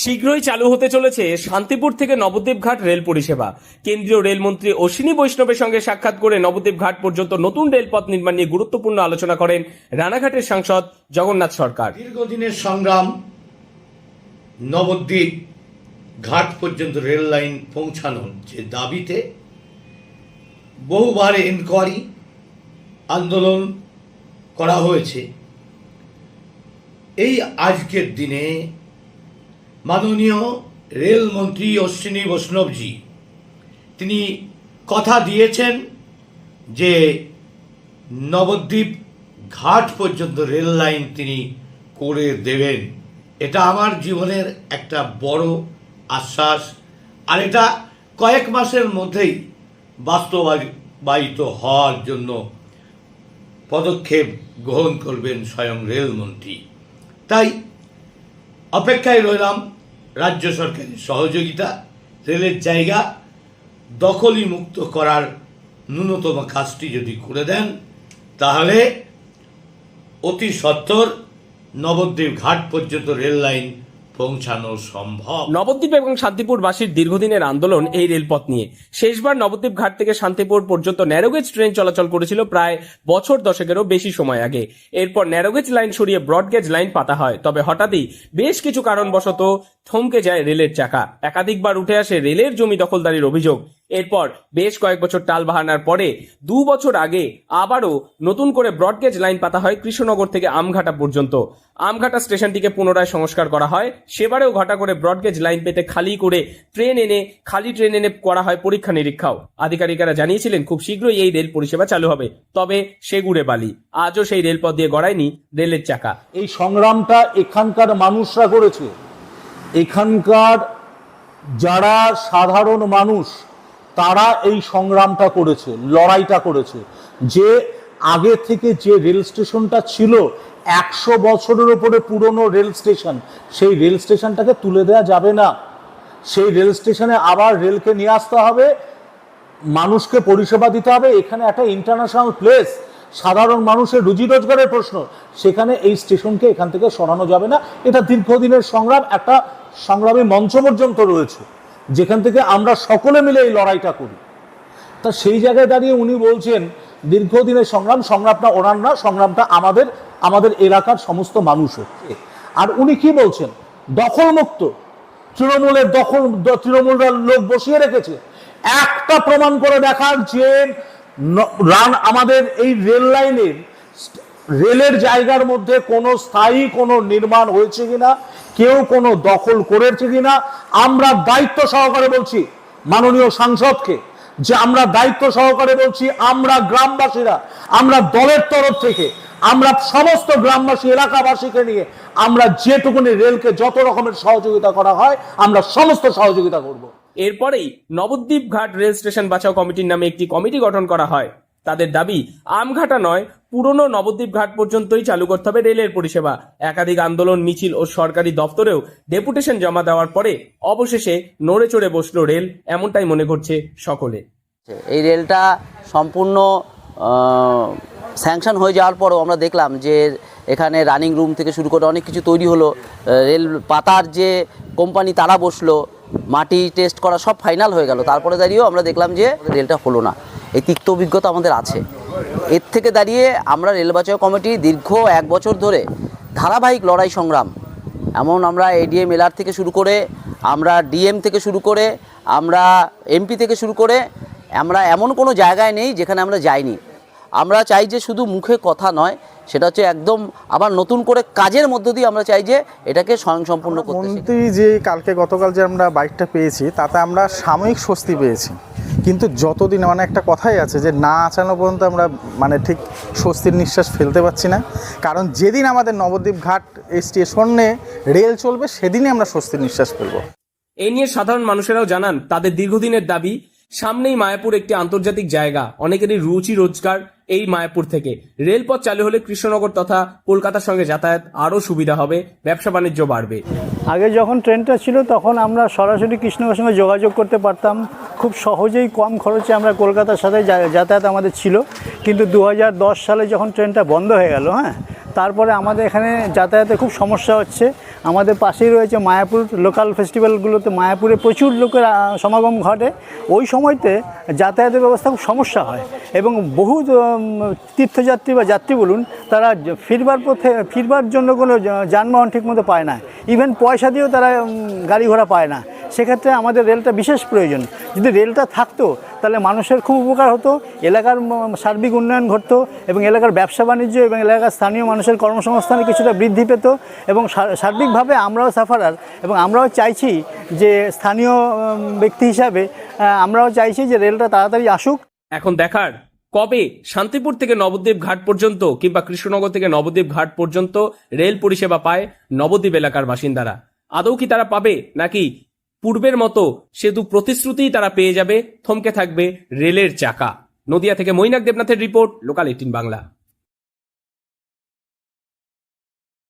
শীঘ্রই চালু হতে চলেছে শান্তিপুর থেকে নবদ্বীপ ঘাট রেল পরিষেবা। কেন্দ্রীয় রেলমন্ত্রী অশ্বিনী বৈষ্ণবের সঙ্গে সাক্ষাৎ করে নবদ্বীপ ঘাট পর্যন্ত নতুন রেলপথ নির্মাণ নিয়ে গুরুত্বপূর্ণ আলোচনা করেন রানাঘাটের সাংসদ জগন্নাথ সরকার। দীর্ঘদিনের সংগ্রাম নবদ্বীপ ঘাট পর্যন্ত রেল লাইন পৌঁছানোর যে দাবিতে বহুবার এনকোয়ারি আন্দোলন করা হয়েছে। এই আজকের দিনে মাননীয় রেলমন্ত্রী অশ্বিনী বৈষ্ণবজি, তিনি কথা দিয়েছেন যে নবদ্বীপ ঘাট পর্যন্ত রেল লাইন তিনি করে দেবেন। এটা আমার জীবনের একটা বড় আশ্বাস। আর এটা কয়েক মাসের মধ্যেই বাস্তবায়িত হওয়ার জন্য পদক্ষেপ গ্রহণ করবেন স্বয়ং রেলমন্ত্রী। তাই অপেক্ষায় রইলাম রাজ্য সরকারের সহযোগিতা, রেলের জায়গা দখলি মুক্ত করার ন্যূনতম কাজটি যদি করে দেন, তাহলে অতি সত্তর নবদ্বীপ ঘাট পর্যন্ত রেল লাইন পৌঁছানো সম্ভব। নবদ্বীপ এবং শান্তিপুরবাসীর দীর্ঘদিনের আন্দোলন এই রেলপথ নিয়ে। শেষবার নবদ্বীপ ঘাট থেকে শান্তিপুর পর্যন্ত ন্যারোগেজ ট্রেন চলাচল করেছিল প্রায় বছর দশকেরও বেশি সময় আগে। এরপর ন্যারোগেজ লাইন সরিয়ে ব্রডগেজ লাইন পাতা হয়। তবে হঠাৎই বেশ কিছু কারণবশত থমকে যায় রেলের চাকা। একাধিকবার উঠে আসে রেলের জমি দখলদারির অভিযোগ। এরপর বেশ কয়েক বছর টাল বাহানার পরে দু বছর আগে আবারও নতুন করে ব্রডগেজ লাইন পাতা হয় কৃষ্ণনগর থেকে আমঘাটা পর্যন্ত। আমঘাটা স্টেশনটিকে পুনরায় সংস্কার করা হয়। সেবারেও ঘটা করে ব্রডগেজ লাইন পেতে খালি করে ট্রেন এনে, খালি ট্রেন এনে করা হয় পরীক্ষা নিরীক্ষাও। আধিকারিকেরা জানিয়েছিলেন, খুব শীঘ্রই এই রেল পরিষেবা চালু হবে। তবে সেগুড়ে বালি। আজও সেই রেলপথ দিয়ে গড়ায়নি রেলের চাকা। এই সংগ্রামটা এখানকার মানুষরা করেছে। এখানকার যারা সাধারণ মানুষ তারা এই সংগ্রামটা করেছে, লড়াইটা করেছে। যে আগে থেকে যে রেল স্টেশনটা ছিল, একশো বছরের ওপরে পুরনো রেল স্টেশন, সেই রেল স্টেশনটাকে তুলে দেওয়া যাবে না। সেই রেল স্টেশনে আবার রেলকে নিয়ে আসতে হবে, মানুষকে পরিষেবা দিতে হবে। এখানে একটা ইন্টারন্যাশনাল প্লেস সাধারণ মানুষের রুজি রোজগারের প্রশ্ন। সেখানে এই স্টেশনকে এখান থেকে সরানো যাবে না। এটা দীর্ঘদিনের সংগ্রাম, একটা সংগ্রামী মঞ্চ পর্যন্ত রয়েছে। যেখান থেকে আমরা সকলে মিলে এই লড়াইটা করি। তা সেই জায়গায় দাঁড়িয়ে উনি বলছেন, দীর্ঘদিনের সংগ্রাম, সংগ্রামটা ওনার না, সংগ্রামটা আমাদের আমাদের এলাকার সমস্ত মানুষের আর উনি কি বলছেন? দখলমুক্ত। তৃণমূলের দখল, তৃণমূলরা লোক বসিয়ে রেখেছে। একটা প্রমাণ করে দেখান যে রান আমাদের এই রেল লাইনের রেলের জায়গার মধ্যে কোনো স্থায়ী কোনো নির্মাণ হয়েছে কিনা, কেউ কোনো দখল করেছে কিনা, আমরা দায়িত্ব সহকারে বলছি, মাননীয় সাংসদকে, যে আমরা দায়িত্ব সহকারে বলছি, আমরা গ্রামবাসীরা, আমরা দলের তরফ থেকে, আমরা সমস্ত গ্রামবাসী, এলাকাবাসীকে নিয়ে আমরা যেটুকুনি রেলকে যত রকমের সহযোগিতা করা হয়, আমরা সমস্ত সহযোগিতা করব। এরপরেই নবদ্বীপ ঘাট রেল স্টেশন বাঁচাও কমিটির নামে একটি কমিটি গঠন করা হয়। তাদের দাবি, আমঘাটা নয় পুরনো নবদ্বীপ ঘাট পর্যন্তই চালু করতে হবে রেলের পরিষেবা। একাধিক আন্দোলন, মিছিল ও সরকারি দপ্তরেও ডেপুটেশন জমা দেওয়ার পরে অবশেষে নড়ে চড়ে বসল রেল, এমনটাই মনে করছে সকলে। এই রেলটা সম্পূর্ণ স্যাংশন হয়ে যাওয়ার পরও আমরা দেখলাম যে এখানে রানিং রুম থেকে শুরু করে অনেক কিছু তৈরি হলো। রেল পাতার যে কোম্পানি তারা বসল, মাটি টেস্ট করা সব ফাইনাল হয়ে গেল। তারপরে দাঁড়িয়েও আমরা দেখলাম যে রেলটা হলো না। এই তিক্ত অভিজ্ঞতা আমাদের আছে। এর থেকে দাঁড়িয়ে আমরা রেল বাঁচাও কমিটি দীর্ঘ এক বছর ধরে ধারাবাহিক লড়াই সংগ্রাম। এমন আমরা এডিএম এলআর থেকে শুরু করে আমরা ডিএম থেকে শুরু করে আমরা এমপি থেকে শুরু করে আমরা এমন কোনো জায়গায় নেই যেখানে আমরা যাইনি। আমরা চাই যে শুধু মুখে কথা নয় সেটা হচ্ছে একদম আবার নতুন করে কাজের মধ্য দিয়ে আমরা চাই যে এটাকে স্বয়ংসম্পূর্ণ করতে মন্ত্রী যে কালকে গতকাল যে আমরা বাইকটা পেয়েছি তাতে আমরা সাময়িক স্বস্তি পেয়েছি। কিন্তু যতদিন মানে একটা কথাই আছে যে না আচানো পর্যন্ত আমরা মানে ঠিক স্বস্তির নিঃশ্বাস ফেলতে পারছি না। কারণ যেদিন আমাদের নবদ্বীপ ঘাট স্টেশনে রেল চলবে, সেদিনই আমরা স্বস্তির নিঃশ্বাস ফেলব। এই নিয়ে সাধারণ মানুষেরাও জানান, তাদের দীর্ঘদিনের দাবি, সামনেই মায়াপুর একটি আন্তর্জাতিক জায়গা, অনেকেরই রুচি, রোজগার এই মায়াপুর থেকে। রেলপথ চালু হলে কৃষ্ণনগর তথা কলকাতার সঙ্গে যাতায়াত আরও সুবিধা হবে, ব্যবসা বাণিজ্য বাড়বে। আগে যখন ট্রেনটা ছিল তখন আমরা সরাসরি কৃষ্ণনগরের সঙ্গে যোগাযোগ করতে পারতাম। খুব সহজেই কম খরচে আমরা কলকাতার সাথে যাতায়াত আমাদের ছিল। কিন্তু দু হাজার দশ সালে যখন ট্রেনটা বন্ধ হয়ে গেল হ্যাঁ তারপরে আমাদের এখানে যাতায়াতে খুব সমস্যা হচ্ছে। আমাদের পাশেই রয়েছে মায়াপুর লোকাল ফেস্টিভ্যালগুলোতে মায়াপুরে প্রচুর লোকের সমাগম ঘটে। ওই সময়তে যাতায়াতের ব্যবস্থা খুব সমস্যা হয় এবং বহু তীর্থযাত্রী বা যাত্রী বলুন, তারা ফিরবার পথে, ফিরবার জন্য কোনো যানবাহন ঠিকমতো পায় না। ইভেন পয়সা দিয়েও তারা গাড়ি ঘোড়া পায় না। সেক্ষেত্রে আমাদের রেলটা বিশেষ প্রয়োজন। যদি রেলটা থাকতো, তাহলে মানুষের খুব উপকার হতো, এলাকার সার্বিক উন্নয়ন ঘটতো, এবং এলাকার ব্যবসা বাণিজ্য এবং এলাকার স্থানীয় মানুষের কর্মসংস্থানে কিছুটা বৃদ্ধি পেত, এবং সার- সার্বিকভাবে আমরাও সাফারার, এবং আমরাও চাইছি যে স্থানীয় ব্যক্তি হিসাবে আমরাও চাইছি যে রেলটা তাড়াতাড়ি আসুক। এখন দেখার, কবে শান্তিপুর থেকে নবদ্বীপ ঘাট পর্যন্ত কিংবা কৃষ্ণনগর থেকে নবদ্বীপ ঘাট পর্যন্ত রেল পরিষেবা পায় নবদ্বীপ এলাকার বাসিন্দারা? আদৌ কি তারা পাবে, নাকি পূর্বের মতো সেতু প্রতিশ্রুতিই তারা পেয়ে যাবে, থমকে থাকবে রেলের চাকা। নদিয়া থেকে মৈনাক দেবনাথের রিপোর্ট, লোকাল এইটিন বাংলা।